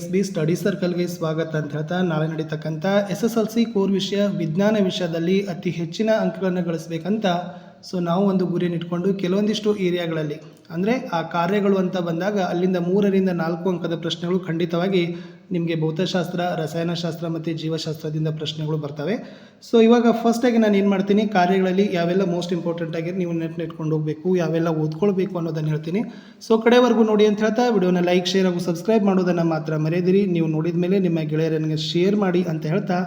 S B study ಸರ್ಕಲ್ಗೆ ಸ್ವಾಗತ ಅಂತ ಹೇಳ್ತಾ ನಾಳೆ ನಡೀತಕ್ಕಂಥ S S L C core ವಿಷಯ, ವಿಜ್ಞಾನ ವಿಷಯದಲ್ಲಿ ಅತಿ ಹೆಚ್ಚಿನ ಅಂಕಗಳನ್ನು ಗಳಿಸ್ಬೇಕಂತ, ಸೊ ನಾವು ಒಂದು ಗುರಿಯನ್ನು ಇಟ್ಕೊಂಡು ಕೆಲವೊಂದಿಷ್ಟು ಏರಿಯಾಗಳಲ್ಲಿ ಅಂದರೆ ಆ ಕಾರ್ಯಗಳು ಅಂತ ಬಂದಾಗ ಅಲ್ಲಿಂದ ಮೂರರಿಂದ ನಾಲ್ಕು ಅಂಕದ ಪ್ರಶ್ನೆಗಳು ಖಂಡಿತವಾಗಿ ನಿಮಗೆ ಭೌತಶಾಸ್ತ್ರ, ರಸಾಯನಶಾಸ್ತ್ರ ಮತ್ತು ಜೀವಶಾಸ್ತ್ರದಿಂದ ಪ್ರಶ್ನೆಗಳು ಬರ್ತವೆ. ಸೊ ಇವಾಗ ಫಸ್ಟಾಗಿ ನಾನು ಏನು ಮಾಡ್ತೀನಿ, ಕಾರ್ಯಗಳಲ್ಲಿ ಯಾವೆಲ್ಲ ಮೋಸ್ಟ್ ಇಂಪಾರ್ಟೆಂಟ್ ಆಗಿ ನೀವು ನೆಟ್ ನೆಟ್ಕೊಂಡು ಹೋಗಬೇಕು, ಯಾವೆಲ್ಲ ಓದ್ಕೊಳ್ಬೇಕು ಅನ್ನೋದನ್ನು ಹೇಳ್ತೀನಿ. ಸೊ ಕಡೆವರೆಗೂ ನೋಡಿ ಅಂತ ಹೇಳ್ತಾ, ವಿಡಿಯೋನ ಲೈಕ್ ಶೇರ್ ಹಾಗೂ ಸಬ್ಸ್ಕ್ರೈಬ್ ಮಾಡೋದನ್ನು ಮಾತ್ರ ಮರೆಯದಿರಿ. ನೀವು ನೋಡಿದ ಮೇಲೆ ನಿಮ್ಮ ಗೆಳೆಯರನಿಗೆ ಶೇರ್ ಮಾಡಿ ಅಂತ ಹೇಳ್ತಾ.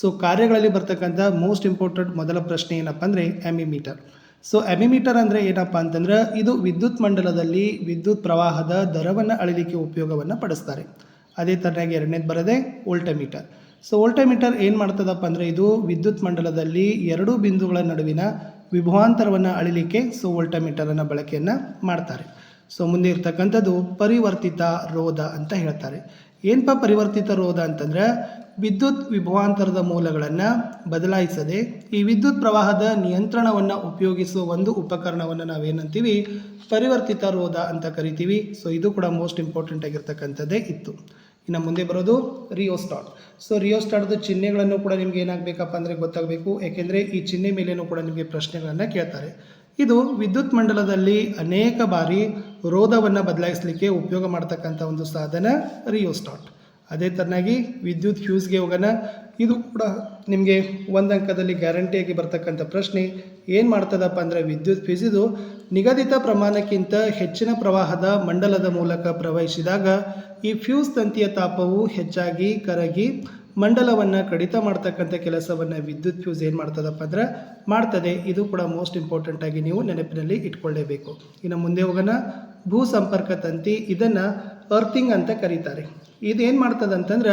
ಸೊ ಕಾರ್ಯಗಳಲ್ಲಿ ಬರ್ತಕ್ಕಂಥ ಮೋಸ್ಟ್ ಇಂಪಾರ್ಟೆಂಟ್ ಮೊದಲ ಪ್ರಶ್ನೆ ಏನಪ್ಪ ಅಂದರೆ ಎಮಿಮೀಟರ್ ಸೊ ಎಮಿಮೀಟರ್ ಅಂದರೆ ಏನಪ್ಪ ಅಂತಂದ್ರೆ ಇದು ವಿದ್ಯುತ್ ಮಂಡಲದಲ್ಲಿ ವಿದ್ಯುತ್ ಪ್ರವಾಹದ ದರವನ್ನು ಅಳಿಲಿಕ್ಕೆ ಉಪಯೋಗವನ್ನು ಪಡಿಸ್ತಾರೆ. ಅದೇ ಥರನಾಗಿ ಎರಡನೇದು ಬರೋದೇ ವೋಲ್ಟಮೀಟರ್. ಸೊ ವೋಲ್ಟಮೀಟರ್ ಏನು ಮಾಡ್ತದಪ್ಪ ಅಂದರೆ ಇದು ವಿದ್ಯುತ್ ಮಂಡಲದಲ್ಲಿ ಎರಡು ಬಿಂದುಗಳ ನಡುವಿನ ವಿಭವಾಂತರವನ್ನು ಅಳಿಲಿಕ್ಕೆ ಸೊ ವೋಲ್ಟಮೀಟರನ್ನು ಬಳಕೆಯನ್ನು ಮಾಡ್ತಾರೆ. ಸೊ ಮುಂದೆ ಇರ್ತಕ್ಕಂಥದ್ದು ಪರಿವರ್ತಿತ ರೋಧ ಅಂತ ಹೇಳ್ತಾರೆ. ಏನಪ್ಪ ಪರಿವರ್ತಿತ ರೋಧ ಅಂತಂದ್ರೆ ವಿದ್ಯುತ್ ವಿಭವಾಂತರದ ಮೂಲಗಳನ್ನು ಬದಲಾಯಿಸದೆ ಈ ವಿದ್ಯುತ್ ಪ್ರವಾಹದ ನಿಯಂತ್ರಣವನ್ನು ಉಪಯೋಗಿಸುವ ಒಂದು ಉಪಕರಣವನ್ನು ನಾವೇನಂತೀವಿ? ಪರಿವರ್ತಿತ ರೋಧ ಅಂತ ಕರಿತೀವಿ. ಸೊ ಇದು ಕೂಡ ಮೋಸ್ಟ್ ಇಂಪಾರ್ಟೆಂಟ್ ಆಗಿರ್ತಕ್ಕಂಥದ್ದೇ ಇತ್ತು. ಇನ್ನು ಮುಂದೆ ಬರೋದು ರಿಯೋಸ್ಟಾಟ್. ಸೊ ರಿಯೋಸ್ಟಾಟ್ದ ಚಿಹ್ನೆಗಳನ್ನು ಕೂಡ ನಿಮ್ಗೆ ಏನಾಗಬೇಕಪ್ಪ ಅಂದರೆ ಗೊತ್ತಾಗಬೇಕು. ಏಕೆಂದರೆ ಈ ಚಿಹ್ನೆ ಮೇಲೇನೂ ಕೂಡ ನಿಮಗೆ ಪ್ರಶ್ನೆಗಳನ್ನು ಕೇಳ್ತಾರೆ. ಇದು ವಿದ್ಯುತ್ ಮಂಡಲದಲ್ಲಿ ಅನೇಕ ಬಾರಿ ರೋಧವನ್ನು ಬದಲಾಯಿಸಲಿಕ್ಕೆ ಉಪಯೋಗ ಮಾಡ್ತಕ್ಕಂಥ ಒಂದು ಸಾಧನ ರಿಯೋಸ್ಟಾಟ್. ಅದೇ ಥರನಾಗಿ ವಿದ್ಯುತ್ ಫ್ಯೂಸ್ಗೆ ಹೋಗೋಣ. ಇದು ಕೂಡ ನಿಮಗೆ ಒಂದು ಅಂಕದಲ್ಲಿ ಗ್ಯಾರಂಟಿಯಾಗಿ ಬರ್ತಕ್ಕಂಥ ಪ್ರಶ್ನೆ. ಏನು ಮಾಡ್ತದಪ್ಪ ಅಂದರೆ ವಿದ್ಯುತ್ ಫ್ಯೂಸ್ ಇದು ನಿಗದಿತ ಪ್ರಮಾಣಕ್ಕಿಂತ ಹೆಚ್ಚಿನ ಪ್ರವಾಹದ ಮಂಡಲದ ಮೂಲಕ ಪ್ರವಹಿಸಿದಾಗ ಈ ಫ್ಯೂಸ್ ತಂತಿಯ ತಾಪವು ಹೆಚ್ಚಾಗಿ ಕರಗಿ ಮಂಡಲವನ್ನು ಕಡಿತ ಮಾಡ್ತಕ್ಕಂಥ ಕೆಲಸವನ್ನು ವಿದ್ಯುತ್ ಫ್ಯೂಸ್ ಏನು ಮಾಡ್ತದಪ್ಪ ಅಂದ್ರೆ ಮಾಡ್ತದೆ. ಇದು ಕೂಡ ಮೋಸ್ಟ್ ಇಂಪಾರ್ಟೆಂಟ್ ಆಗಿ ನೀವು ನೆನಪಿನಲ್ಲಿ ಇಟ್ಕೊಳ್ಳೇಬೇಕು. ಇನ್ನು ಮುಂದೆ ಹೋಗೋಣ. ಭೂ ಸಂಪರ್ಕ ತಂತಿ, ಇದನ್ನು ಅರ್ಥಿಂಗ್ ಅಂತ ಕರೀತಾರೆ. ಇದೇನು ಮಾಡ್ತದೆ ಅಂತಂದ್ರೆ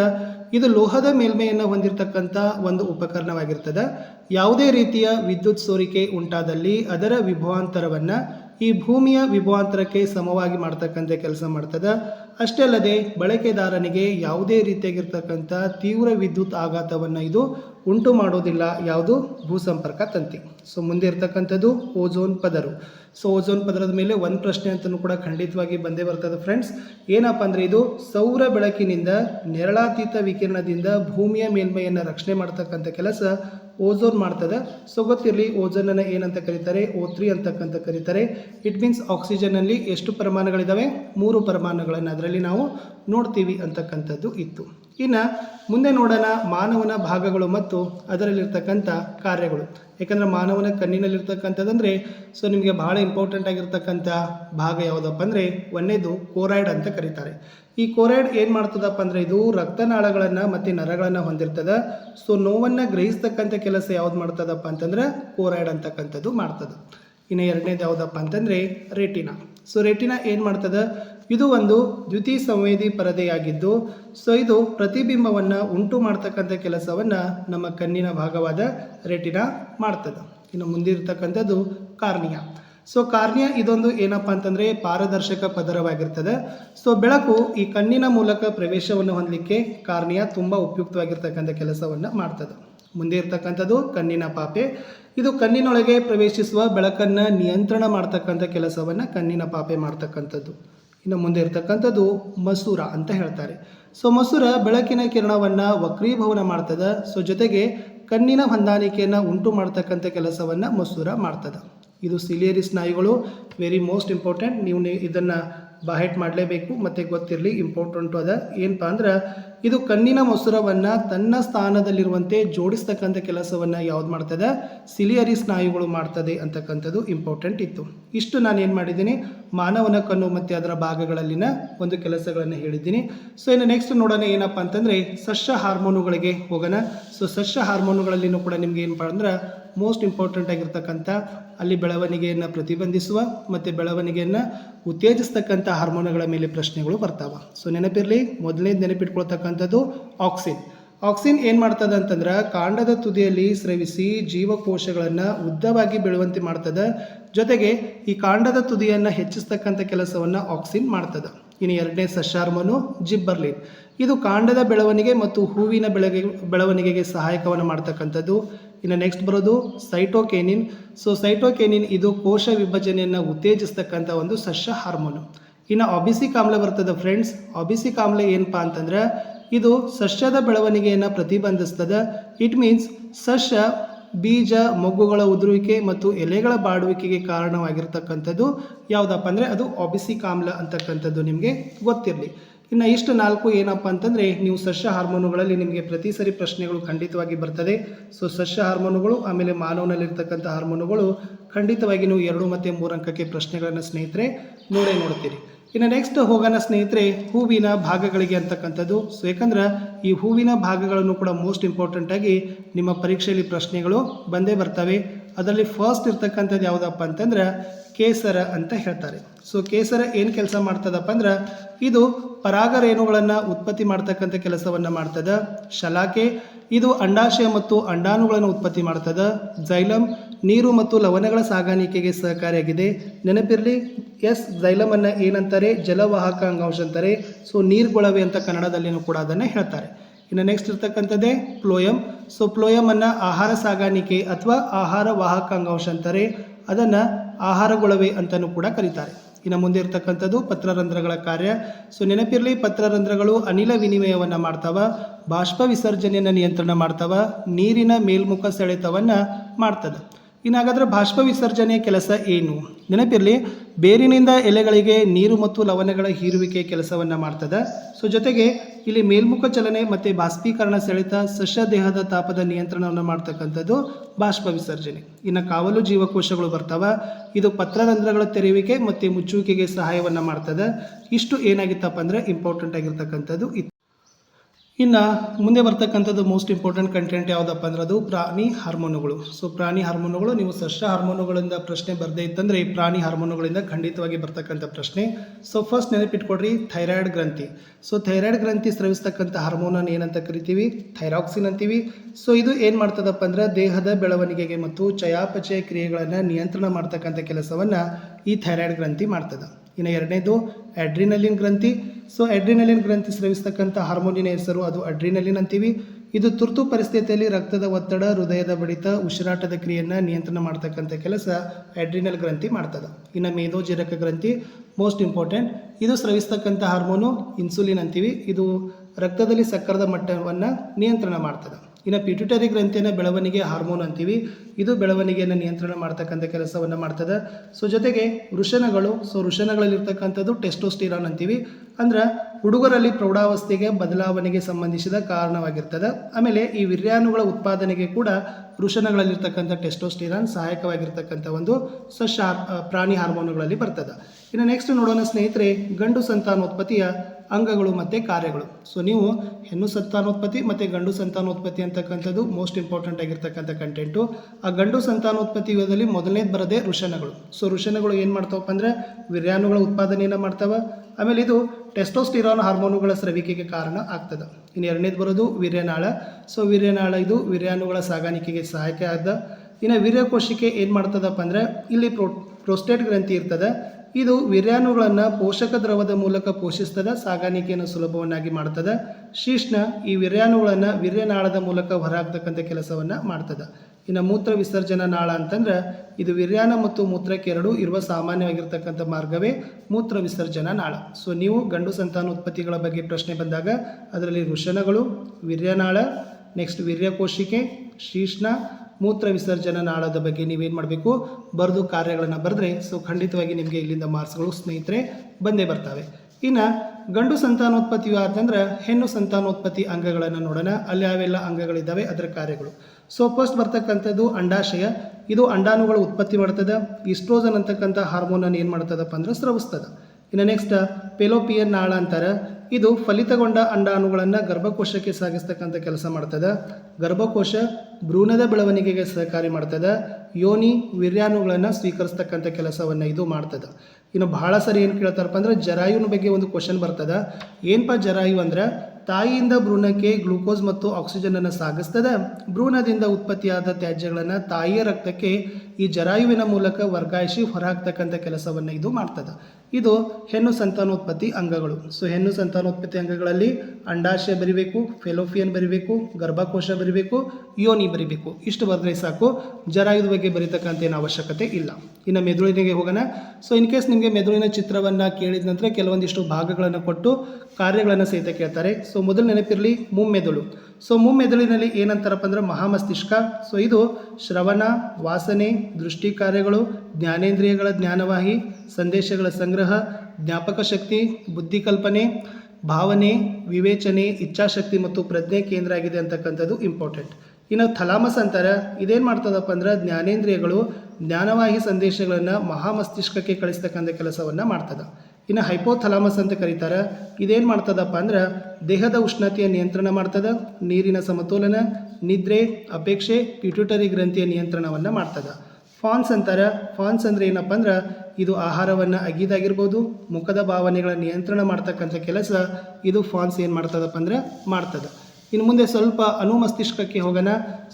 ಇದು ಲೋಹದ ಮೇಲ್ಮೈಯನ್ನು ಹೊಂದಿರತಕ್ಕಂಥ ಒಂದು ಉಪಕರಣವಾಗಿರ್ತದೆ. ಯಾವುದೇ ರೀತಿಯ ವಿದ್ಯುತ್ ಸೋರಿಕೆ ಉಂಟಾದಲ್ಲಿ ಅದರ ವಿಭವಾಂತರವನ್ನು ಈ ಭೂಮಿಯ ವಿಭವಾಂತರಕ್ಕೆ ಸಮವಾಗಿ ಮಾಡ್ತಕ್ಕಂಥ ಕೆಲಸ ಮಾಡ್ತದೆ. ಅಷ್ಟೇ ಅಲ್ಲದೆ ಬಳಕೆದಾರನಿಗೆ ಯಾವುದೇ ರೀತಿಯಾಗಿರ್ತಕ್ಕಂಥ ತೀವ್ರ ವಿದ್ಯುತ್ ಆಘಾತವನ್ನು ಇದು ಉಂಟು ಮಾಡೋದಿಲ್ಲ. ಯಾವುದು? ಭೂ ಸಂಪರ್ಕ ತಂತಿ. ಸೊ ಮುಂದೆ ಇರ್ತಕ್ಕಂಥದ್ದು ಓಝೋನ್ ಪದರು. ಸೊ ಓಝೋನ್ ಪದರದ ಮೇಲೆ ಒಂದು ಪ್ರಶ್ನೆ ಅಂತಲೂ ಕೂಡ ಖಂಡಿತವಾಗಿ ಬಂದೇ ಬರ್ತದೆ ಫ್ರೆಂಡ್ಸ್ ಏನಪ್ಪ ಅಂದರೆ ಇದು ಸೌರ ಬೆಳಕಿನಿಂದ ನೆರಳಾತೀತ ವಿಕಿರಣದಿಂದ ಭೂಮಿಯ ಮೇಲ್ಮೈಯನ್ನು ರಕ್ಷಣೆ ಮಾಡ್ತಕ್ಕಂಥ ಕೆಲಸ ಓಝೋನ್ ಮಾಡ್ತದೆ. ಸೊ ಗೊತ್ತಿರಲಿ, ಓಝೋನನ್ನು ಏನಂತ ಕರೀತಾರೆ? ಓ ತ್ರೀ ಅಂತಕ್ಕಂಥ ಕರೀತಾರೆ. ಇಟ್ ಮೀನ್ಸ್ ಆಕ್ಸಿಜನಲ್ಲಿ ಎಷ್ಟು ಪ್ರಮಾಣಗಳಿದ್ದಾವೆ ಮೂರು ಪರಮಾಣುಗಳನ್ನು ಅದರಲ್ಲಿ ನಾವು ನೋಡ್ತೀವಿ ಅಂತಕ್ಕಂಥದ್ದು ಇತ್ತು. ಇನ್ನು ಮುಂದೆ ನೋಡೋಣ ಮಾನವನ ಭಾಗಗಳು ಮತ್ತು ಅದರಲ್ಲಿರ್ತಕ್ಕಂಥ ಕಾರ್ಯಗಳು. ಯಾಕಂದರೆ ಮಾನವನ ಕಣ್ಣಿನಲ್ಲಿರ್ತಕ್ಕಂಥದ್ದಂದರೆ ಸೊ ನಿಮಗೆ ಬಹಳ ಇಂಪಾರ್ಟೆಂಟ್ ಆಗಿರ್ತಕ್ಕಂಥ ಭಾಗ ಯಾವುದಪ್ಪ ಅಂದರೆ, ಒಂದೇದು ಕೋರಾಯ್ಡ್ ಅಂತ ಕರೀತಾರೆ. ಈ ಕೋರಾಯ್ಡ್ ಏನು ಮಾಡ್ತದಪ್ಪ ಅಂದರೆ, ಇದು ರಕ್ತನಾಳಗಳನ್ನು ಮತ್ತು ನರಗಳನ್ನು ಹೊಂದಿರ್ತದೆ. ಸೊ ನೋವನ್ನು ಗ್ರಹಿಸ್ತಕ್ಕಂಥ ಕೆಲಸ ಯಾವ್ದು ಮಾಡ್ತದಪ್ಪ ಅಂತಂದ್ರೆ ಕೋರಾಯ್ಡ್ ಅಂತಕ್ಕಂಥದ್ದು ಮಾಡ್ತದೆ. ಇನ್ನು ಎರಡನೇದು ಯಾವುದಪ್ಪ ಅಂತಂದರೆ ರೆಟಿನಾ ಸೊ ರೆಟಿನಾ ಏನು ಮಾಡ್ತದೆ? ಇದು ಒಂದು ದ್ವಿತೀಯ ಸಂವೇದಿ ಪರದೆಯಾಗಿದ್ದು ಸೊ ಇದು ಪ್ರತಿಬಿಂಬವನ್ನು ಉಂಟು ಮಾಡ್ತಕ್ಕಂಥ ಕೆಲಸವನ್ನು ನಮ್ಮ ಕಣ್ಣಿನ ಭಾಗವಾದ ರೆಟಿನ ಮಾಡ್ತದೆ. ಇನ್ನು ಮುಂದಿರ್ತಕ್ಕಂಥದ್ದು ಕಾರ್ನಿಯಾ. ಸೊ ಕಾರ್ನಿಯಾ ಇದೊಂದು ಏನಪ್ಪ ಅಂತಂದರೆ ಪಾರದರ್ಶಕ ಪದರವಾಗಿರ್ತದೆ. ಸೊ ಬೆಳಕು ಈ ಕಣ್ಣಿನ ಮೂಲಕ ಪ್ರವೇಶವನ್ನು ಹೊಂದಲಿಕ್ಕೆ ಕಾರ್ನಿಯಾ ತುಂಬ ಉಪಯುಕ್ತವಾಗಿರ್ತಕ್ಕಂಥ ಕೆಲಸವನ್ನು ಮಾಡ್ತದೆ. ಮುಂದೆ ಇರ್ತಕ್ಕಂಥದ್ದು ಕಣ್ಣಿನ ಪಾಪೆ. ಇದು ಕಣ್ಣಿನೊಳಗೆ ಪ್ರವೇಶಿಸುವ ಬೆಳಕನ್ನು ನಿಯಂತ್ರಣ ಮಾಡ್ತಕ್ಕಂಥ ಕೆಲಸವನ್ನು ಕಣ್ಣಿನ ಪಾಪೆ ಮಾಡ್ತಕ್ಕಂಥದ್ದು. ಇನ್ನು ಮುಂದೆ ಇರ್ತಕ್ಕಂಥದ್ದು ಮಸೂರ ಅಂತ ಹೇಳ್ತಾರೆ. ಸೊ ಮಸೂರ ಬೆಳಕಿನ ಕಿರಣವನ್ನು ವಕ್ರೀಭವನ ಮಾಡ್ತದೆ. ಸೊ ಜೊತೆಗೆ ಕಣ್ಣಿನ ಹೊಂದಾಣಿಕೆಯನ್ನು ಉಂಟು ಮಾಡ್ತಕ್ಕಂಥ ಕೆಲಸವನ್ನು ಮಸೂರ ಮಾಡ್ತದೆ. ಇದು ಸಿಲಿಯರಿ ಸ್ನಾಯುಗಳು ವೆರಿ ಮೋಸ್ಟ್ ಇಂಪಾರ್ಟೆಂಟ್ ನೀವು ಇದನ್ನು ಬಾಹೆಟ್ ಮಾಡಲೇಬೇಕು, ಮತ್ತು ಗೊತ್ತಿರಲಿ ಇಂಪಾರ್ಟೆಂಟು ಅದ. ಏನಪ್ಪ ಅಂದ್ರೆ, ಇದು ಕಣ್ಣಿನ ಮೊಸರವನ್ನು ತನ್ನ ಸ್ಥಾನದಲ್ಲಿರುವಂತೆ ಜೋಡಿಸ್ತಕ್ಕಂಥ ಕೆಲಸವನ್ನು ಯಾವ್ದು ಮಾಡ್ತದೆ? ಸಿಲಿಯರಿ ಸ್ನಾಯುಗಳು ಮಾಡ್ತದೆ ಅಂತಕ್ಕಂಥದ್ದು ಇಂಪಾರ್ಟೆಂಟ್ ಇತ್ತು. ಇಷ್ಟು ನಾನು ಏನು ಮಾಡಿದ್ದೀನಿ, ಮಾನವನ ಕಣ್ಣು ಮತ್ತು ಅದರ ಭಾಗಗಳಲ್ಲಿನ ಒಂದು ಕೆಲಸಗಳನ್ನು ಹೇಳಿದ್ದೀನಿ. ಸೊ ಇನ್ನು ನೆಕ್ಸ್ಟ್ ನೋಡೋಣ ಏನಪ್ಪ ಅಂತಂದರೆ, ಸಸ್ಯ ಹಾರ್ಮೋನುಗಳಿಗೆ ಹೋಗೋಣ. ಸೊ ಸಸ್ಯ ಹಾರ್ಮೋನುಗಳಲ್ಲಿನೂ ಕೂಡ ನಿಮ್ಗೆ ಏನಪ್ಪ ಅಂದ್ರೆ ಮೋಸ್ಟ್ ಇಂಪಾರ್ಟೆಂಟ್ ಆಗಿರ್ತಕ್ಕಂಥ ಅಲ್ಲಿ ಬೆಳವಣಿಗೆಯನ್ನು ಪ್ರತಿಬಂಧಿಸುವ ಮತ್ತು ಬೆಳವಣಿಗೆಯನ್ನು ಉತ್ತೇಜಿಸ್ತಕ್ಕಂಥ ಹಾರ್ಮೋನುಗಳ ಮೇಲೆ ಪ್ರಶ್ನೆಗಳು ಬರ್ತಾವೆ. ಸೊ ನೆನಪಿರಲಿ, ಮೊದಲನೇದು ನೆನಪಿಟ್ಕೊಳ್ತಕ್ಕಂಥದ್ದು ಆಕ್ಸಿನ್ ಆಕ್ಸಿನ್ ಏನು ಮಾಡ್ತದೆ ಅಂತಂದ್ರೆ ಕಾಂಡದ ತುದಿಯಲ್ಲಿ ಸ್ರವಿಸಿ ಜೀವಕೋಶಗಳನ್ನು ಉದ್ದವಾಗಿ ಬೆಳೆಯುವಂತೆ ಮಾಡ್ತದೆ. ಜೊತೆಗೆ ಈ ಕಾಂಡದ ತುದಿಯನ್ನು ಹೆಚ್ಚಿಸ್ತಕ್ಕಂಥ ಕೆಲಸವನ್ನು ಆಕ್ಸಿನ್ ಮಾಡ್ತದೆ. ಇನ್ನು ಎರಡನೇ ಸಶಾರ್ಮನು ಜಿಬ್ಬರ್ಲಿನ್. ಇದು ಕಾಂಡದ ಬೆಳವಣಿಗೆ ಮತ್ತು ಹೂವಿನ ಬೆಳಗ್ಗೆ ಬೆಳವಣಿಗೆಗೆ ಸಹಾಯಕವನ್ನು ಮಾಡ್ತಕ್ಕಂಥದ್ದು. ಇನ್ನು ನೆಕ್ಸ್ಟ್ ಬರೋದು ಸೈಟೋಕೇನಿನ್ ಸೊ ಸೈಟೋಕೇನಿನ್ ಇದು ಕೋಶ ವಿಭಜನೆಯನ್ನು ಉತ್ತೇಜಿಸ್ತಕ್ಕಂಥ ಒಂದು ಸಸ್ಯ ಹಾರ್ಮೋನು ಇನ್ನು ಅಬಿಸಿಕ್ ಆಮ್ಲ ಬರ್ತದೆ ಫ್ರೆಂಡ್ಸ್ ಅಬಿಸಿಕ್ ಆಮ್ಲ ಏನಪ್ಪಾ ಅಂತಂದ್ರೆ, ಇದು ಸಸ್ಯದ ಬೆಳವಣಿಗೆಯನ್ನು ಪ್ರತಿಬಂಧಿಸ್ತದೆ. ಇಟ್ ಮೀನ್ಸ್ ಸಸ್ಯ ಬೀಜ, ಮೊಗ್ಗುಗಳ ಉದುರುವಿಕೆ ಮತ್ತು ಎಲೆಗಳ ಬಾಡುವಿಕೆಗೆ ಕಾರಣವಾಗಿರ್ತಕ್ಕಂಥದ್ದು. ಯಾವುದಪ್ಪ ಅಂದರೆ ಅದು ಅಬಿಸಿಕ್ ಆಮ್ಲ ಅಂತಕ್ಕಂಥದ್ದು ನಿಮಗೆ ಗೊತ್ತಿರಲಿ. ಇನ್ನು ಇಷ್ಟು ನಾಲ್ಕು ಏನಪ್ಪ ಅಂತಂದರೆ ನೀವು ಸಸ್ಯ ಹಾರ್ಮೋನುಗಳಲ್ಲಿ ನಿಮಗೆ ಪ್ರತಿ ಸರಿ ಪ್ರಶ್ನೆಗಳು ಖಂಡಿತವಾಗಿ ಬರ್ತದೆ. ಸೊ ಸಸ್ಯ ಹಾರ್ಮೋನುಗಳು, ಆಮೇಲೆ ಮಾನವನಲ್ಲಿರ್ತಕ್ಕಂಥ ಹಾರ್ಮೋನುಗಳು ಖಂಡಿತವಾಗಿ ನೀವು ಎರಡು ಮತ್ತು ಮೂರು ಅಂಕಕ್ಕೆ ಪ್ರಶ್ನೆಗಳನ್ನು ಸ್ನೇಹಿತರೆ ನೋಡೇ ನೋಡ್ತೀರಿ. ಇನ್ನು ನೆಕ್ಸ್ಟ್ ಹೋಗೋಣ ಸ್ನೇಹಿತರೆ ಹೂವಿನ ಭಾಗಗಳಿಗೆ ಅಂತಕ್ಕಂಥದ್ದು. ಸೊ ಯಾಕಂದ್ರೆ ಈ ಹೂವಿನ ಭಾಗಗಳನ್ನು ಕೂಡ ಮೋಸ್ಟ್ ಇಂಪಾರ್ಟೆಂಟಾಗಿ ನಿಮ್ಮ ಪರೀಕ್ಷೆಯಲ್ಲಿ ಪ್ರಶ್ನೆಗಳು ಬಂದೇ ಬರ್ತವೆ. ಅದರಲ್ಲಿ ಫಸ್ಟ್ ಇರ್ತಕ್ಕಂಥದ್ದು ಯಾವುದಪ್ಪ ಅಂತಂದ್ರೆ ಕೇಸರ ಅಂತ ಹೇಳ್ತಾರೆ. ಸೊ ಕೇಸರ ಏನು ಕೆಲಸ ಮಾಡ್ತದಪ್ಪ ಅಂದ್ರೆ ಇದು ಪರಾಗ ರೇಣುಗಳನ್ನು ಉತ್ಪತ್ತಿ ಮಾಡ್ತಕ್ಕಂಥ ಕೆಲಸವನ್ನು ಮಾಡ್ತದೆ. ಶಲಾಕೆ ಇದು ಅಂಡಾಶಯ ಮತ್ತು ಅಂಡಾಣುಗಳನ್ನು ಉತ್ಪತ್ತಿ ಮಾಡ್ತದೆ. ಜೈಲಂ, ನೀರು ಮತ್ತು ಲವಣಗಳ ಸಾಗಾಣಿಕೆಗೆ ಸಹಕಾರಿಯಾಗಿದೆ. ನೆನಪಿರಲಿ, ಎಸ್ ಜೈಲಮನ್ನು ಏನಂತಾರೆ? ಜಲವಾಹಕ ಅಂಗಾಂಶ ಅಂತಾರೆ. ಸೊ ನೀರ್ಗೊಳವೆ ಅಂತ ಕನ್ನಡದಲ್ಲಿನೂ ಕೂಡ ಅದನ್ನು ಹೇಳ್ತಾರೆ. ಇನ್ನು ನೆಕ್ಸ್ಟ್ ಇರ್ತಕ್ಕಂಥದ್ದೇ ಪ್ಲೋಯಮ್ ಸೊ ಪ್ಲೋಯಮನ್ನು ಆಹಾರ ಸಾಗಾಣಿಕೆ ಅಥವಾ ಆಹಾರ ವಾಹಕ ಅಂಗಾಂಶ ಅಂತಾರೆ. ಅದನ್ನು ಆಹಾರಗೊಳವೆ ಅಂತಲೂ ಕೂಡ ಕರೀತಾರೆ. ಇನ್ನು ಮುಂದೆ ಇರ್ತಕ್ಕಂಥದ್ದು ಪತ್ರರಂಧ್ರಗಳ ಕಾರ್ಯ. ಸೊ ನೆನಪಿರಲಿ, ಪತ್ರರಂಧ್ರಗಳು ಅನಿಲ ವಿನಿಮಯವನ್ನು ಮಾಡ್ತಾವ, ಬಾಷ್ಪ ವಿಸರ್ಜನೆಯನ್ನು ನಿಯಂತ್ರಣ ಮಾಡ್ತಾವ, ನೀರಿನ ಮೇಲ್ಮುಖ ಸೆಳೆತವನ್ನು ಮಾಡ್ತದೆ. ಇನ್ನು ಹಾಗಾದರೆ ಬಾಷ್ಪ ವಿಸರ್ಜನೆಯ ಕೆಲಸ ಏನು? ನೆನಪಿರಲಿ, ಬೇರಿನಿಂದ ಎಲೆಗಳಿಗೆ ನೀರು ಮತ್ತು ಲವಣಗಳ ಹೀರುವಿಕೆ ಕೆಲಸವನ್ನು ಮಾಡ್ತದೆ. ಸೊ ಜೊತೆಗೆ ಇಲ್ಲಿ ಮೇಲ್ಮುಖ ಚಲನೆ ಮತ್ತು ಬಾಷ್ಪೀಕರಣ ಸೆಳೆತ ಸಸ್ಯ ದೇಹದ ತಾಪದ ನಿಯಂತ್ರಣವನ್ನು ಮಾಡ್ತಕ್ಕಂಥದ್ದು ಬಾಷ್ಪ ವಿಸರ್ಜನೆ. ಇನ್ನು ಕಾವಲು ಜೀವಕೋಶಗಳು ಬರ್ತವೆ. ಇದು ಪತ್ರರಂಧ್ರಗಳ ತೆರೆಯುವಿಕೆ ಮತ್ತು ಮುಚ್ಚುವಿಕೆಗೆ ಸಹಾಯವನ್ನು ಮಾಡ್ತದೆ. ಇಷ್ಟು ಏನಾಗಿತ್ತಪ್ಪ ಅಂದರೆ ಇಂಪಾರ್ಟೆಂಟ್ ಆಗಿರ್ತಕ್ಕಂಥದ್ದು ಇತ್ತು. ಇನ್ನು ಮುಂದೆ ಬರ್ತಕ್ಕಂಥದ್ದು ಮೋಸ್ಟ್ ಇಂಪಾರ್ಟೆಂಟ್ ಕಂಟೆಂಟ್ ಯಾವುದಪ್ಪ ಅಂದ್ರೆ ಅದು ಪ್ರಾಣಿ ಹಾರ್ಮೋನುಗಳು. ಸೊ ಪ್ರಾಣಿ ಹಾರ್ಮೋನುಗಳು, ನೀವು ಸಸ್ಯ ಹಾರ್ಮೋನುಗಳಿಂದ ಪ್ರಶ್ನೆ ಬರದೇ ಇತ್ತಂದರೆ ಈ ಪ್ರಾಣಿ ಹಾರ್ಮೋನುಗಳಿಂದ ಖಂಡಿತವಾಗಿ ಬರ್ತಕ್ಕಂಥ ಪ್ರಶ್ನೆ. ಸೊ ಫಸ್ಟ್ ನೆನಪಿಟ್ಕೊಡ್ರಿ ಥೈರಾಯ್ಡ್ ಗ್ರಂಥಿ. ಸೊ ಥೈರಾಯ್ಡ್ ಗ್ರಂಥಿ ಸ್ರವಿಸ್ತಕ್ಕಂಥ ಹಾರ್ಮೋನನ್ನು ಏನಂತ ಕರಿತೀವಿ? ಥೈರಾಕ್ಸಿನ್ ಅಂತೀವಿ. ಸೊ ಇದು ಏನು ಮಾಡ್ತದಪ್ಪ ಅಂದ್ರೆ ದೇಹದ ಬೆಳವಣಿಗೆಗೆ ಮತ್ತು ಚಯಾಪಚಯ ಕ್ರಿಯೆಗಳನ್ನು ನಿಯಂತ್ರಣ ಮಾಡ್ತಕ್ಕಂಥ ಕೆಲಸವನ್ನು ಈ ಥೈರಾಯ್ಡ್ ಗ್ರಂಥಿ ಮಾಡ್ತದೆ. ಇನ್ನು ಎರಡನೇದು ಅಡ್ರಿನಲಿನ್ ಗ್ರಂಥಿ. ಸೊ ಅಡ್ರಿನಲಿನ್ ಗ್ರಂಥಿ ಸ್ರವಿಸ್ತಕ್ಕಂಥ ಹಾರ್ಮೋನಿನ ಹೆಸರು ಅದು ಅಡ್ರಿನಲಿನ್ ಅಂತೀವಿ. ಇದು ತುರ್ತು ಪರಿಸ್ಥಿತಿಯಲ್ಲಿ ರಕ್ತದ ಒತ್ತಡ, ಹೃದಯದ ಬಡಿತ, ಉಸಿರಾಟದ ಕ್ರಿಯೆಯನ್ನು ನಿಯಂತ್ರಣ ಮಾಡ್ತಕ್ಕಂಥ ಕೆಲಸ ಅಡ್ರಿನಲ್ ಗ್ರಂಥಿ ಮಾಡ್ತದೆ. ಇನ್ನು ಮೇದೋಜೀರಕ ಗ್ರಂಥಿ ಮೋಸ್ಟ್ ಇಂಪಾರ್ಟೆಂಟ್ ಇದು ಸ್ರವಿಸ್ತಕ್ಕಂಥ ಹಾರ್ಮೋನು ಇನ್ಸುಲಿನ್ ಅಂತೀವಿ. ಇದು ರಕ್ತದಲ್ಲಿ ಸಕ್ಕರದ ಮಟ್ಟವನ್ನು ನಿಯಂತ್ರಣ ಮಾಡ್ತದೆ. ಇನ್ನು ಪಿಟ್ಯುಟರಿ ಗ್ರಂಥಿಯನ್ನು ಬೆಳವಣಿಗೆ ಹಾರ್ಮೋನ್ ಅಂತೀವಿ. ಇದು ಬೆಳವಣಿಗೆಯನ್ನು ನಿಯಂತ್ರಣ ಮಾಡ್ತಕ್ಕಂಥ ಕೆಲಸವನ್ನು ಮಾಡ್ತದೆ. ಸೊ ಜೊತೆಗೆ ವೃಷಣಗಳು ಸೊ ವೃಷಣಗಳಲ್ಲಿರ್ತಕ್ಕಂಥದ್ದು ಟೆಸ್ಟೋಸ್ಟಿರಾನ್ ಅಂತೀವಿ. ಅಂದ್ರೆ ಹುಡುಗರಲ್ಲಿ ಪ್ರೌಢಾವಸ್ಥೆಗೆ ಬದಲಾವಣೆಗೆ ಸಂಬಂಧಿಸಿದ ಕಾರಣವಾಗಿರ್ತದೆ. ಆಮೇಲೆ ಈ ವಿರ್ಯಾಣುಗಳ ಉತ್ಪಾದನೆಗೆ ಕೂಡ ವೃಷಣಗಳಲ್ಲಿರ್ತಕ್ಕಂಥ ಟೆಸ್ಟೋಸ್ಟಿರಾನ್ ಸಹಾಯಕವಾಗಿರ್ತಕ್ಕಂಥ ಒಂದು ಆ, ಪ್ರಾಣಿ ಹಾರ್ಮೋನುಗಳಲ್ಲಿ ಬರ್ತದೆ. ಇನ್ನು ನೆಕ್ಸ್ಟ್ ನೋಡೋಣ ಸ್ನೇಹಿತರೆ ಗಂಡು ಸಂತಾನೋತ್ಪತ್ತಿಯ ಅಂಗಗಳು ಮತ್ತು ಕಾರ್ಯಗಳು. ಸೊ ನೀವು ಹೆಣ್ಣು ಸಂತಾನೋತ್ಪತ್ತಿ ಮತ್ತು ಗಂಡು ಸಂತಾನೋತ್ಪತ್ತಿ ಅಂತಕ್ಕಂಥದ್ದು ಮೋಸ್ಟ್ ಇಂಪಾರ್ಟೆಂಟ್ ಆಗಿರ್ತಕ್ಕಂಥ ಕಂಟೆಂಟು ಆ ಗಂಡು ಸಂತಾನೋತ್ಪತ್ತಿ ಯುಗದಲ್ಲಿ ಮೊದಲನೇದು ಬರೋದೇ ಋಷಣಗಳು ಸೊ ಋಷಣಗಳು ಏನು ಮಾಡ್ತಾವಪ್ಪ ಅಂದರೆ ವಿರ್ಯಾಣುಗಳ ಉತ್ಪಾದನೆಯನ್ನು ಮಾಡ್ತಾವ. ಆಮೇಲೆ ಇದು ಟೆಸ್ಟೋಸ್ಟಿರಾನ್ ಹಾರ್ಮೋನುಗಳ ಸ್ರವಿಕೆಗೆ ಕಾರಣ ಆಗ್ತದೆ. ಇನ್ನು ಎರಡನೇದು ಬರೋದು ವೀರ್ಯನಾಳ ಸೊ ವೀರ್ಯನಾಳ ಇದು ವೀರ್ಯಾಣುಗಳ ಸಾಗಾಣಿಕೆಗೆ ಸಹಾಯಕ ಆದ ಇನ್ನು ವೀರ್ಯಕೋಶಿಕೆ ಏನು ಮಾಡ್ತದಪ್ಪ ಅಂದರೆ ಇಲ್ಲಿ ಪ್ರೊ ಪ್ರೋಸ್ಟೇಟ್ ಗ್ರಂಥಿ ಇರ್ತದೆ. ಇದು ವೀರ್ಯಾಣುಗಳನ್ನು ಪೋಷಕ ದ್ರವದ ಮೂಲಕ ಪೋಷಿಸ್ತದೆ ಸಾಗಾಣಿಕೆಯನ್ನು ಸುಲಭವನ್ನಾಗಿ ಮಾಡ್ತದೆ. ಶೀಷ್ಣ ಈ ವೀರ್ಯಾಣುಗಳನ್ನು ವೀರ್ಯನಾಳದ ಮೂಲಕ ಹೊರಹಾಕ್ತಕ್ಕಂಥ ಕೆಲಸವನ್ನು ಮಾಡ್ತದೆ. ಇನ್ನು ಮೂತ್ರ ವಿಸರ್ಜನಾ ನಾಳ ಅಂತಂದ್ರೆ ಇದು ವಿರ್ಯಾನ ಮತ್ತು ಮೂತ್ರಕ್ಕೆ ಎರಡೂ ಇರುವ ಸಾಮಾನ್ಯವಾಗಿರ್ತಕ್ಕಂಥ ಮಾರ್ಗವೇ ಮೂತ್ರ ವಿಸರ್ಜನಾ ನಾಳ. ಸೊ ನೀವು ಗಂಡು ಸಂತಾನೋತ್ಪತ್ತಿಗಳ ಬಗ್ಗೆ ಪ್ರಶ್ನೆ ಬಂದಾಗ, ಅದರಲ್ಲಿ ವೃಷಣಗಳು ವಿರ್ಯನಾಳ ನೆಕ್ಸ್ಟ್ ವೀರ್ಯಕೋಶಿಕೆ, ಶೀಷ್ಣ ಮೂತ್ರ ವಿಸರ್ಜನಾ ನಾಳದ ಬಗ್ಗೆ ನೀವೇನು ಮಾಡಬೇಕು? ಬರೆದು ಕಾರ್ಯಗಳನ್ನು ಬರೆದ್ರೆ ಸೊ ಖಂಡಿತವಾಗಿ ನಿಮಗೆ ಇಲ್ಲಿಂದ ಮಾರ್ಕ್ಸ್ಗಳು ಸ್ನೇಹಿತರೆ ಬಂದೇ ಬರ್ತವೆ. ಇನ್ನು ಗಂಡು ಸಂತಾನೋತ್ಪತ್ತಿ ಅಂತಂದ್ರೆ ಹೆಣ್ಣು ಸಂತಾನೋತ್ಪತ್ತಿ ಅಂಗಗಳನ್ನು ನೋಡೋಣ. ಅಲ್ಲಿ ಯಾವೆಲ್ಲ ಅಂಗಗಳಿದ್ದಾವೆ, ಅದರ ಕಾರ್ಯಗಳು. ಸೊ ಫಸ್ಟ್ ಬರ್ತಕ್ಕಂಥದ್ದು ಅಂಡಾಶಯ. ಇದು ಅಂಡಾಣುಗಳು ಉತ್ಪತ್ತಿ ಮಾಡ್ತದೆ. ಇಸ್ಟ್ರೋಜನ್ ಅಂತಕ್ಕಂಥ ಹಾರ್ಮೋನನ್ನು ಏನು ಮಾಡ್ತದಪ್ಪ ಅಂದ್ರೆ ಸ್ರವಿಸ್ತದೆ. ಇನ್ನು ನೆಕ್ಸ್ಟ್ ಪೆಲೋಪಿಯನ್ ನಾಳ ಅಂತಾರೆ. ಇದು ಫಲಿತಗೊಂಡ ಅಂಡಾಣುಗಳನ್ನು ಗರ್ಭಕೋಶಕ್ಕೆ ಸಾಗಿಸ್ತಕ್ಕಂಥ ಕೆಲಸ ಮಾಡ್ತದೆ. ಗರ್ಭಕೋಶ ಭ್ರೂಣದ ಬೆಳವಣಿಗೆಗೆ ಸಹಕಾರಿ ಮಾಡ್ತದೆ. ಯೋನಿ ವೀರ್ಯಾಣುಗಳನ್ನು ಸ್ವೀಕರಿಸ್ತಕ್ಕಂಥ ಕೆಲಸವನ್ನು ಇದು ಮಾಡ್ತದೆ. ಇನ್ನು ಬಹಳ ಸರಿ ಏನು ಕೇಳ್ತಾರಪ್ಪ ಅಂದ್ರೆ ಜರಾಯುನ ಬಗ್ಗೆ ಒಂದು ಕ್ವಶನ್ ಬರ್ತದೆ. ಏನಪ್ಪ ಜರಾಯು ಅಂದ್ರೆ ತಾಯಿಯಿಂದ ಭ್ರೂಣಕ್ಕೆ ಗ್ಲೂಕೋಸ್ ಮತ್ತು ಆಕ್ಸಿಜನನ್ನು ಸಾಗಿಸ್ತದೆ. ಭ್ರೂಣದಿಂದ ಉತ್ಪತ್ತಿಯಾದ ತ್ಯಾಜ್ಯಗಳನ್ನು ತಾಯಿಯ ರಕ್ತಕ್ಕೆ ಈ ಜರಾಯುವಿನ ಮೂಲಕ ವರ್ಗಾಯಿಸಿ ಹೊರಹಾಕ್ತಕ್ಕಂಥ ಕೆಲಸವನ್ನು ಇದು ಮಾಡ್ತದೆ. ಇದು ಹೆಣ್ಣು ಸಂತಾನೋತ್ಪತ್ತಿ ಅಂಗಗಳು. ಸೊ ಹೆಣ್ಣು ಸಂತಾನೋತ್ಪತ್ತಿ ಅಂಗಗಳಲ್ಲಿ ಅಂಡಾಶಯ ಬರಿಬೇಕು, ಫೆಲೋಫಿಯನ್ ಬರಿಬೇಕು, ಗರ್ಭಕೋಶ ಬರಿಬೇಕು, ಯೋನಿ ಬರಿಬೇಕು. ಇಷ್ಟು ಬರೆದ್ರೆ ಸಾಕು. ಜರಾಯುದ ಬಗ್ಗೆ ಬರೀತಕ್ಕಂಥ ಏನು ಅವಶ್ಯಕತೆ ಇಲ್ಲ. ಇನ್ನು ಮೆದುಳಿನಿಗೆ ಹೋಗೋಣ. ಸೊ ಇನ್ ಕೇಸ್ ನಿಮಗೆ ಮೆದುಳಿನ ಚಿತ್ರವನ್ನು ಕೇಳಿದ ನಂತರ ಕೆಲವೊಂದಿಷ್ಟು ಭಾಗಗಳನ್ನು ಕೊಟ್ಟು ಕಾರ್ಯಗಳನ್ನು ಸಹಿತ ಕೇಳ್ತಾರೆ. ಸೊ ಮೊದಲು ನೆನಪಿರಲಿ ಮುಮ್ಮೆದುಳು. ಸೊ ಮುಮ್ಮೆದುಳಿನಲ್ಲಿ ಏನಂತಾರಪ್ಪ ಅಂದ್ರೆ ಮಹಾಮಸ್ತಿಷ್ಕ. ಸೊ ಇದು ಶ್ರವಣ, ವಾಸನೆ, ದೃಷ್ಟಿ ಕಾರ್ಯಗಳು, ಜ್ಞಾನೇಂದ್ರಿಯಗಳ ಜ್ಞಾನವಾಹಿ, ಸಂದೇಶಗಳ ಸಂಗ್ರಹ, ಜ್ಞಾಪಕ ಶಕ್ತಿ ಬುದ್ಧಿಕಲ್ಪನೆ ಭಾವನೆ, ವಿವೇಚನೆ, ಇಚ್ಛಾಶಕ್ತಿ ಮತ್ತು ಪ್ರಜ್ಞೆ ಕೇಂದ್ರ ಆಗಿದೆ ಅಂತಕ್ಕಂಥದ್ದು ಇಂಪಾರ್ಟೆಂಟ್ ಇನ್ನು ಥಲಾಮಸ್ ಅಂತಾರೆ. ಇದೇನು ಮಾಡ್ತದಪ್ಪ ಅಂದ್ರೆ ಜ್ಞಾನೇಂದ್ರಿಯಗಳು ಜ್ಞಾನವಾಹಿ ಸಂದೇಶಗಳನ್ನು ಮಹಾಮಸ್ತಿಷ್ಕಕ್ಕೆ ಕಳಿಸ್ತಕ್ಕಂಥ ಕೆಲಸವನ್ನು ಮಾಡ್ತದೆ. ಇನ್ನು ಹೈಪೋಥಲಾಮಸ್ ಅಂತ ಕರೀತಾರೆ. ಇದೇನು ಮಾಡ್ತದಪ್ಪ ಅಂದ್ರೆ ದೇಹದ ಉಷ್ಣತೆಯ ನಿಯಂತ್ರಣ ಮಾಡ್ತದೆ, ನೀರಿನ ಸಮತೋಲನ, ನಿದ್ರೆ, ಅಪೇಕ್ಷೆ ಪಿಟ್ಯೂಟರಿ ಗ್ರಂಥಿಯ ನಿಯಂತ್ರಣವನ್ನು ಮಾಡ್ತದೆ. ಫಾನ್ಸ್ ಅಂತಾರೆ. ಫಾನ್ಸ್ ಅಂದ್ರೆ ಏನಪ್ಪ ಅಂದ್ರೆ ಇದು ಆಹಾರವನ್ನು ಅಗಿದಾಗಿರ್ಬೋದು, ಮುಖದ ಭಾವನೆಗಳ ನಿಯಂತ್ರಣ ಮಾಡ್ತಕ್ಕಂಥ ಕೆಲಸ ಇದು ಫಾನ್ಸ್ ಏನು ಮಾಡ್ತದಪ್ಪ ಅಂದ್ರೆ ಮಾಡ್ತದೆ. ಇನ್ನು ಮುಂದೆ ಸ್ವಲ್ಪ ಅನುಮಸ್ತಿಷ್ಕಕ್ಕೆ ಹೋಗೋಣ.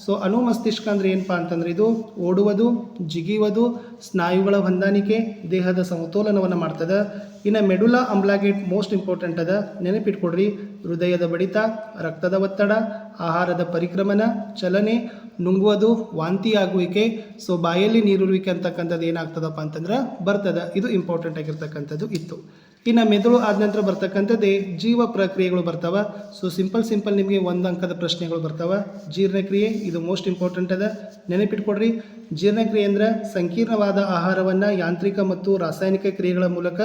ಸೊ ಅನುಮಸ್ತಿಷ್ಕ ಅಂದ್ರೆ ಏನಪ್ಪ ಅಂತಂದ್ರೆ ಇದು ಓಡುವುದು, ಜಿಗಿಯುವುದು, ಸ್ನಾಯುಗಳ ಹೊಂದಾಣಿಕೆ, ದೇಹದ ಸಮತೋಲನವನ್ನು ಮಾಡ್ತದೆ. ಇನ್ನು ಮೆಡುಲಾ ಅಂಬ್ಲಾಗೇಟ್ ಮೋಸ್ಟ್ ಇಂಪಾರ್ಟೆಂಟ್ ಅದ. ನೆನಪಿಟ್ಕೊಡ್ರಿ ಹೃದಯದ ಬಡಿತ, ರಕ್ತದ ಒತ್ತಡ, ಆಹಾರದ ಪರಿಕ್ರಮಣ ಚಲನೆ, ನುಂಗುವುದು, ವಾಂತಿ ಆಗುವಿಕೆ. ಸೊ ಬಾಯಲ್ಲಿ ನೀರುರುವಿಕೆ ಅಂತಕ್ಕಂಥದ್ದು ಏನಾಗ್ತದಪ್ಪ ಅಂತಂದ್ರೆ ಬರ್ತದೆ. ಇದು ಇಂಪಾರ್ಟೆಂಟ್ ಆಗಿರ್ತಕ್ಕಂಥದ್ದು ಇತ್ತು. ಇನ್ನು ಮೆದುಳು ಆದ ನಂತರ ಬರ್ತಕ್ಕಂಥದ್ದೇ ಜೀವ ಪ್ರಕ್ರಿಯೆಗಳು ಬರ್ತಾವ. ಸೊ ಸಿಂಪಲ್ ಸಿಂಪಲ್ ನಿಮಗೆ ಒಂದು ಅಂಕದ ಪ್ರಶ್ನೆಗಳು ಬರ್ತಾವ. ಜೀರ್ಣಕ್ರಿಯೆ, ಇದು ಮೋಸ್ಟ್ ಇಂಪಾರ್ಟೆಂಟ್ ಅದ. ನೆನಪಿಟ್ಕೊಡ್ರಿ. ಜೀರ್ಣಕ್ರಿಯೆ ಅಂದ್ರೆ ಸಂಕೀರ್ಣವಾದ ಆಹಾರವನ್ನು ಯಾಂತ್ರಿಕ ಮತ್ತು ರಾಸಾಯನಿಕ ಕ್ರಿಯೆಗಳ ಮೂಲಕ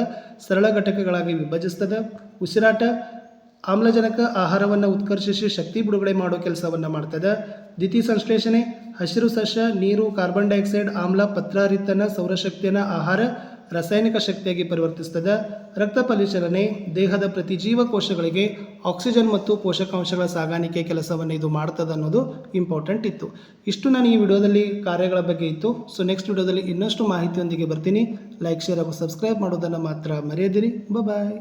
ಸರಳ ಘಟಕಗಳಾಗಿ ವಿಭಜಿಸ್ತದೆ. ಉಸಿರಾಟ, ಆಮ್ಲಜನಕ ಆಹಾರವನ್ನು ಉತ್ಕರ್ಷಿಸಿ ಶಕ್ತಿ ಬಿಡುಗಡೆ ಮಾಡೋ ಕೆಲಸವನ್ನು ಮಾಡ್ತದೆ. ದ್ವಿತೀಯ ಸಂಶ್ಲೇಷಣೆ, ಹಸಿರು ಸಸ್ಯ, ನೀರು ಕಾರ್ಬನ್ ಡೈಆಕ್ಸೈಡ್ ಆಮ್ಲ, ಪತ್ರಾರಿತನ ಸೌರಶಕ್ತಿಯನ್ನು ಆಹಾರ ರಾಸಾಯನಿಕ ಶಕ್ತಿಯಾಗಿ ಪರಿವರ್ತಿಸ್ತದೆ ರಕ್ತ ಪರಿಚಲನೆ ದೇಹದ ಪ್ರತಿ ಜೀವಕೋಶಗಳಿಗೆ ಆಕ್ಸಿಜನ್ ಮತ್ತು ಪೋಷಕಾಂಶಗಳ ಸಾಗಾಣಿಕೆ ಕೆಲಸವನ್ನು ಇದು ಮಾಡ್ತದೆ ಅನ್ನೋದು ಇಂಪಾರ್ಟೆಂಟ್ ಇತ್ತು. ಇಷ್ಟು ನಾನು ಈ ವಿಡಿಯೋದಲ್ಲಿ ಕಾರ್ಯಗಳ ಬಗ್ಗೆ ಇತ್ತು. ಸೊ ನೆಕ್ಸ್ಟ್ ವಿಡಿಯೋದಲ್ಲಿ ಇನ್ನಷ್ಟು ಮಾಹಿತಿಯೊಂದಿಗೆ ಬರ್ತೀನಿ. ಲೈಕ್ ಶೇರ್ ಹಾಗೂ ಸಬ್ಸ್ಕ್ರೈಬ್ ಮಾಡೋದನ್ನು ಮಾತ್ರ ಮರೆಯದಿರಿ. ಬಾಯ್